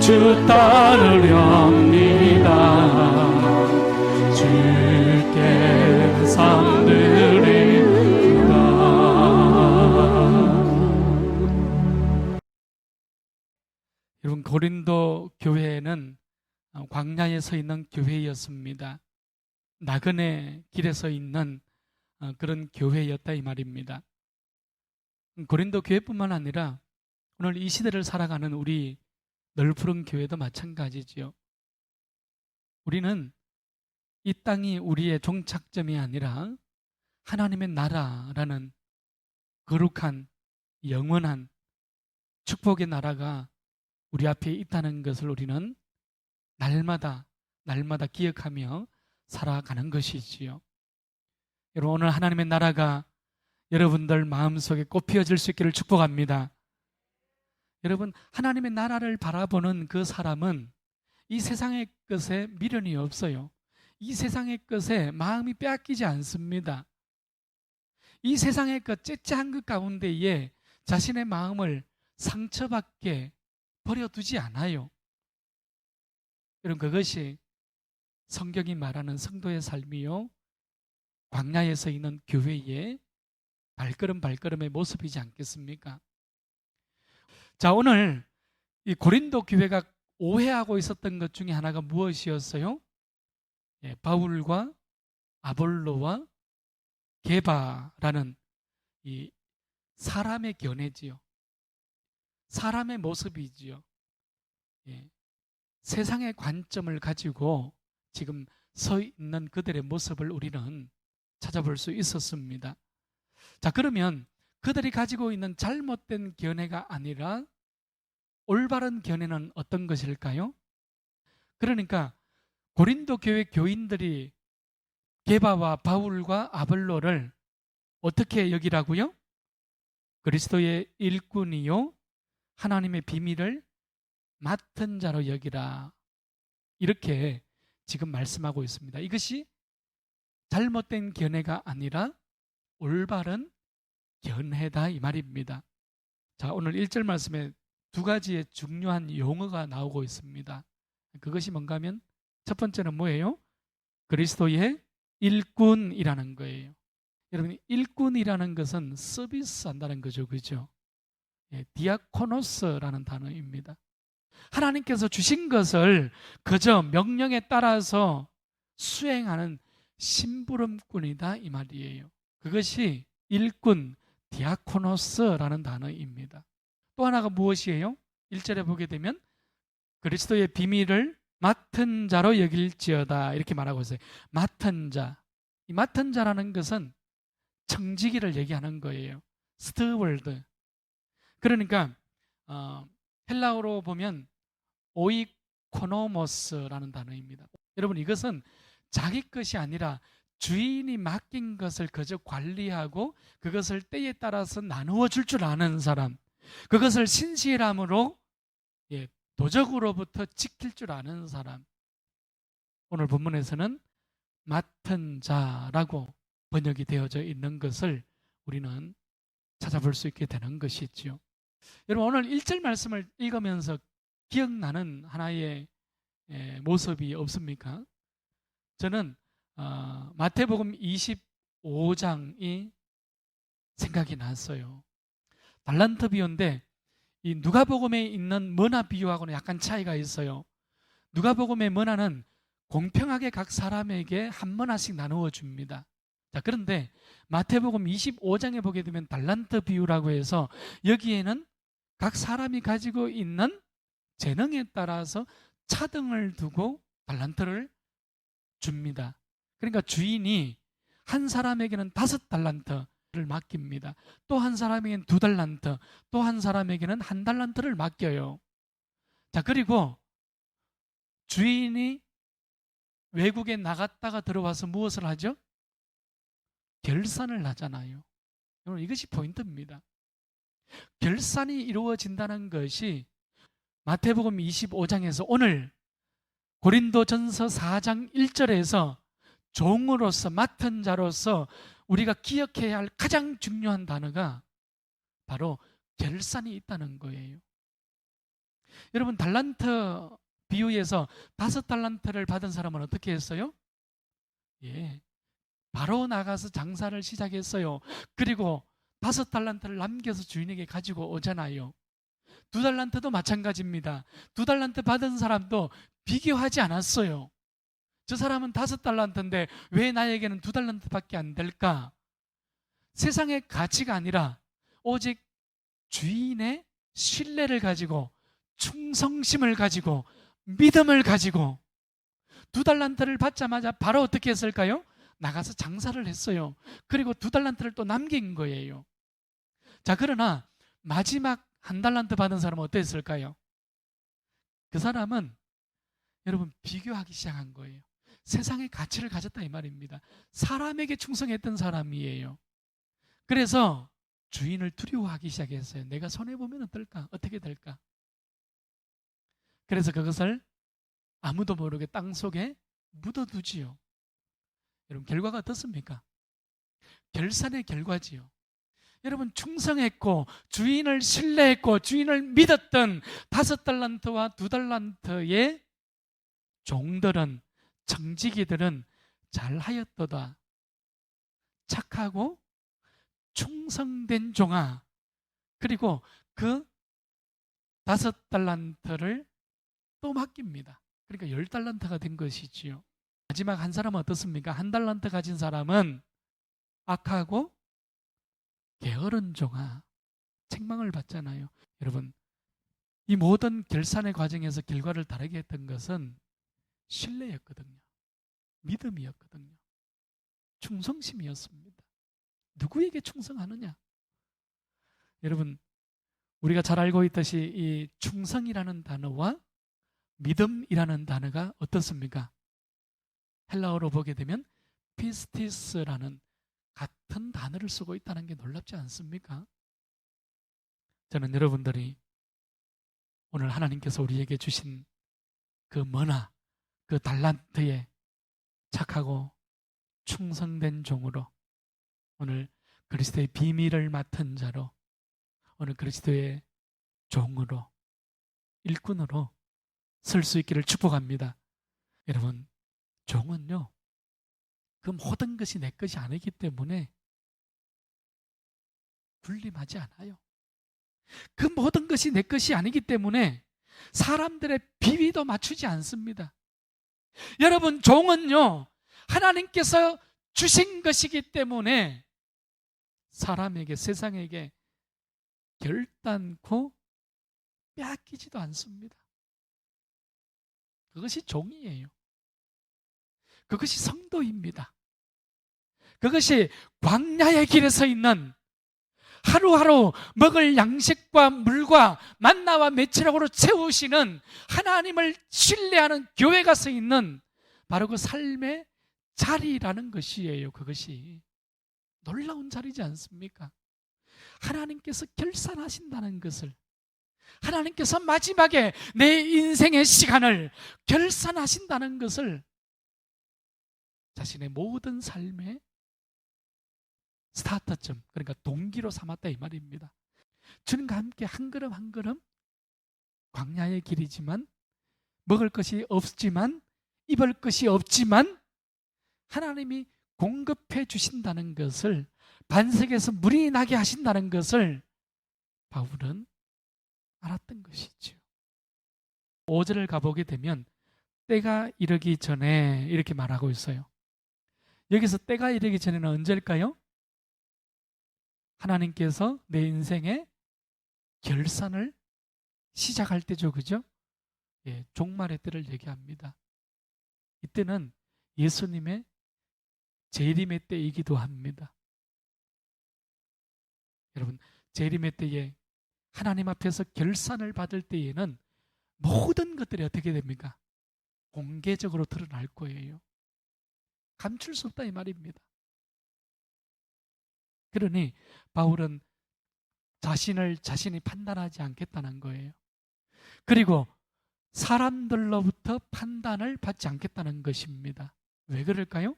주 따르렵니다. 주께 산들입니다. 여러분 고린도 교회는 광야에 서 있는 교회였습니다. 나그네 길에 서 있는 어, 그런 교회였다 이 말입니다. 고린도 교회뿐만 아니라 오늘 이 시대를 살아가는 우리 널푸른 교회도 마찬가지지요. 우리는 이 땅이 우리의 종착점이 아니라 하나님의 나라라는 거룩한 영원한 축복의 나라가 우리 앞에 있다는 것을 우리는 날마다 날마다 기억하며 살아가는 것이지요. 여러분 오늘 하나님의 나라가 여러분들 마음속에 꽃피어질 수 있기를 축복합니다. 여러분 하나님의 나라를 바라보는 그 사람은 이 세상의 것에 미련이 없어요. 이 세상의 것에 마음이 빼앗기지 않습니다. 이 세상의 것 째째한 것 가운데에 자신의 마음을 상처받게 버려두지 않아요. 여러분 그것이 성경이 말하는 성도의 삶이요. 광야에서 있는 교회의 발걸음 발걸음의 모습이지 않겠습니까? 자, 오늘 이 고린도 교회가 오해하고 있었던 것 중에 하나가 무엇이었어요? 예, 바울과 아볼로와 게바라는 이 사람의 견해지요. 사람의 모습이지요. 예, 세상의 관점을 가지고 지금 서 있는 그들의 모습을 우리는 찾아볼 수 있었습니다. 자, 그러면 그들이 가지고 있는 잘못된 견해가 아니라 올바른 견해는 어떤 것일까요? 그러니까 고린도 교회 교인들이 게바와 바울과 아볼로를 어떻게 여기라고요? 그리스도의 일꾼이요 하나님의 비밀을 맡은 자로 여기라. 이렇게 지금 말씀하고 있습니다. 이것이 잘못된 견해가 아니라 올바른 견해다 이 말입니다. 자, 오늘 1절 말씀에 두 가지의 중요한 용어가 나오고 있습니다. 그것이 뭔가 하면 첫 번째는 뭐예요? 그리스도의 일꾼이라는 거예요. 여러분, 일꾼이라는 것은 서비스 한다는 거죠. 그죠? 예, 디아코노스라는 단어입니다. 하나님께서 주신 것을 그저 명령에 따라서 수행하는 심부름꾼이다 이 말이에요. 그것이 일꾼 디아코노스라는 단어입니다. 또 하나가 무엇이에요? 1절에 보게 되면 그리스도의 비밀을 맡은 자로 여길지어다 이렇게 말하고 있어요. 맡은 자. 이 맡은 자라는 것은 청지기를 얘기하는 거예요. 스트월드. 그러니까 어, 헬라어로 보면 오이코노모스라는 단어입니다. 여러분 이것은 자기 것이 아니라 주인이 맡긴 것을 그저 관리하고 그것을 때에 따라서 나누어 줄 줄 아는 사람, 그것을 신실함으로 예, 도적으로부터 지킬 줄 아는 사람. 오늘 본문에서는 맡은 자라고 번역이 되어져 있는 것을 우리는 찾아볼 수 있게 되는 것이지요. 여러분 오늘 1절 말씀을 읽으면서 기억나는 하나의 예, 모습이 없습니까? 저는 어, 마태복음 25장이 생각이 났어요. 달란트 비유인데 이 누가복음에 있는 머나 비유하고는 약간 차이가 있어요. 누가복음의 머나는 공평하게 각 사람에게 한 머나씩 나누어 줍니다. 자, 그런데 마태복음 25장에 보게 되면 달란트 비유라고 해서 여기에는 각 사람이 가지고 있는 재능에 따라서 차등을 두고 달란트를 줍니다. 그러니까 주인이 한 사람에게는 다섯 달란트를 맡깁니다. 또 한 사람에게는 두 달란트, 또 한 사람에게는 한 달란트를 맡겨요. 자, 그리고 주인이 외국에 나갔다가 들어와서 무엇을 하죠? 결산을 하잖아요. 여러분, 이것이 포인트입니다. 결산이 이루어진다는 것이 마태복음 25장에서 오늘 고린도 전서 4장 1절에서 종으로서 맡은 자로서 우리가 기억해야 할 가장 중요한 단어가 바로 결산이 있다는 거예요. 여러분 달란트 비유에서 다섯 달란트를 받은 사람은 어떻게 했어요? 예. 바로 나가서 장사를 시작했어요. 그리고 다섯 달란트를 남겨서 주인에게 가지고 오잖아요. 두 달란트도 마찬가지입니다. 두 달란트 받은 사람도 비교하지 않았어요. 저 사람은 다섯 달란트인데 왜 나에게는 두 달란트밖에 안 될까? 세상의 가치가 아니라 오직 주인의 신뢰를 가지고 충성심을 가지고 믿음을 가지고 두 달란트를 받자마자 바로 어떻게 했을까요? 나가서 장사를 했어요. 그리고 두 달란트를 또 남긴 거예요. 자, 그러나 마지막 한 달란트 받은 사람은 어땠을까요? 그 사람은 여러분 비교하기 시작한 거예요. 세상의 가치를 가졌다 이 말입니다. 사람에게 충성했던 사람이에요. 그래서 주인을 두려워하기 시작했어요. 내가 손해 보면 어떨까? 어떻게 될까? 그래서 그것을 아무도 모르게 땅 속에 묻어두지요. 여러분 결과가 어떻습니까? 결산의 결과지요. 여러분 충성했고 주인을 신뢰했고 주인을 믿었던 다섯 달란트와 두 달란트의 종들은 청지기들은 잘하였도다. 착하고 충성된 종아. 그리고 그 다섯 달란트를 또 맡깁니다. 그러니까 열 달란트가 된 것이지요. 마지막 한 사람은 어떻습니까? 한 달란트 가진 사람은 악하고 게으른 종아 책망을 받잖아요. 여러분 이 모든 결산의 과정에서 결과를 다르게 했던 것은 신뢰였거든요. 믿음이었거든요. 충성심이었습니다. 누구에게 충성하느냐? 여러분 우리가 잘 알고 있듯이 이 충성이라는 단어와 믿음이라는 단어가 어떻습니까? 헬라어로 보게 되면 피스티스라는 같은 단어를 쓰고 있다는 게 놀랍지 않습니까? 저는 여러분들이 오늘 하나님께서 우리에게 주신 그 머나, 그 달란트에 착하고 충성된 종으로 오늘 그리스도의 비밀을 맡은 자로 오늘 그리스도의 종으로 일꾼으로 설 수 있기를 축복합니다. 여러분, 종은요, 그 모든 것이 내 것이 아니기 때문에 군림하지 않아요. 그 모든 것이 내 것이 아니기 때문에 사람들의 비위도 맞추지 않습니다. 여러분, 종은요, 하나님께서 주신 것이기 때문에 사람에게, 세상에게 결단코 빼앗기지도 않습니다. 그것이 종이에요. 그것이 성도입니다. 그것이 광야의 길에 서 있는 하루하루 먹을 양식과 물과 만나와 매치락으로 채우시는 하나님을 신뢰하는 교회가 서 있는 바로 그 삶의 자리라는 것이에요. 그것이 놀라운 자리지 않습니까? 하나님께서 결산하신다는 것을 하나님께서 마지막에 내 인생의 시간을 결산하신다는 것을 자신의 모든 삶의 스타트점, 그러니까 동기로 삼았다 이 말입니다. 주님과 함께 한 걸음 한 걸음 광야의 길이지만 먹을 것이 없지만 입을 것이 없지만 하나님이 공급해 주신다는 것을 반석에서 물이 나게 하신다는 것을 바울은 알았던 것이죠. 5절을 가보게 되면 때가 이르기 전에 이렇게 말하고 있어요. 여기서 때가 이르기 전에는 언제일까요? 하나님께서 내 인생의 결산을 시작할 때죠. 그죠? 예, 종말의 때를 얘기합니다. 이때는 예수님의 재림의 때이기도 합니다. 여러분, 재림의 때에 하나님 앞에서 결산을 받을 때에는 모든 것들이 어떻게 됩니까? 공개적으로 드러날 거예요. 감출 수 없다 이 말입니다. 그러니 바울은 자신을 자신이 판단하지 않겠다는 거예요. 그리고 사람들로부터 판단을 받지 않겠다는 것입니다. 왜 그럴까요?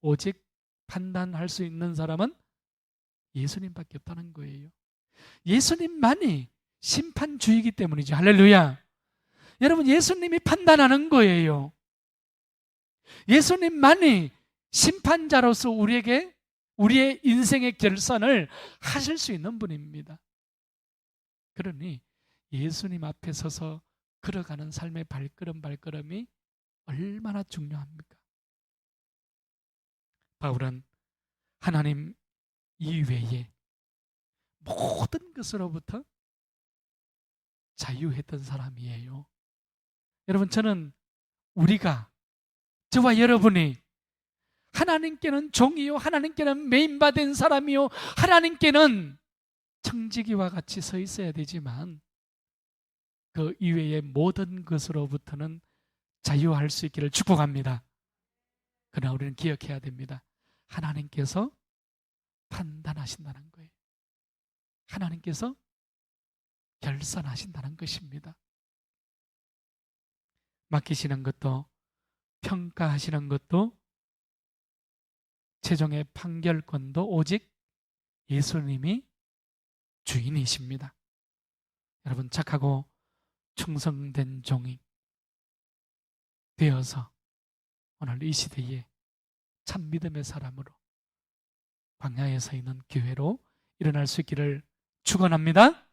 오직 판단할 수 있는 사람은 예수님밖에 없다는 거예요. 예수님만이 심판주의이기 때문이죠. 할렐루야. 여러분, 예수님이 판단하는 거예요. 예수님만이 심판자로서 우리에게 우리의 인생의 결산을 하실 수 있는 분입니다. 그러니 예수님 앞에 서서 걸어가는 삶의 발걸음 발걸음이 얼마나 중요합니까? 바울은 하나님 이외에 모든 것으로부터 자유했던 사람이에요. 여러분, 저는 우리가, 저와 여러분이 하나님께는 종이요, 하나님께는 메인받은 사람이요, 하나님께는 청지기와 같이 서 있어야 되지만 그 이외의 모든 것으로부터는 자유할 수 있기를 축복합니다. 그러나 우리는 기억해야 됩니다. 하나님께서 판단하신다는 거예요. 하나님께서 결산하신다는 것입니다. 맡기시는 것도 평가하시는 것도 최종의 판결권도 오직 예수님이 주인이십니다. 여러분 착하고 충성된 종이 되어서 오늘 이 시대에 참 믿음의 사람으로 광야에 서 있는 교회로 일어날 수 있기를 축원합니다.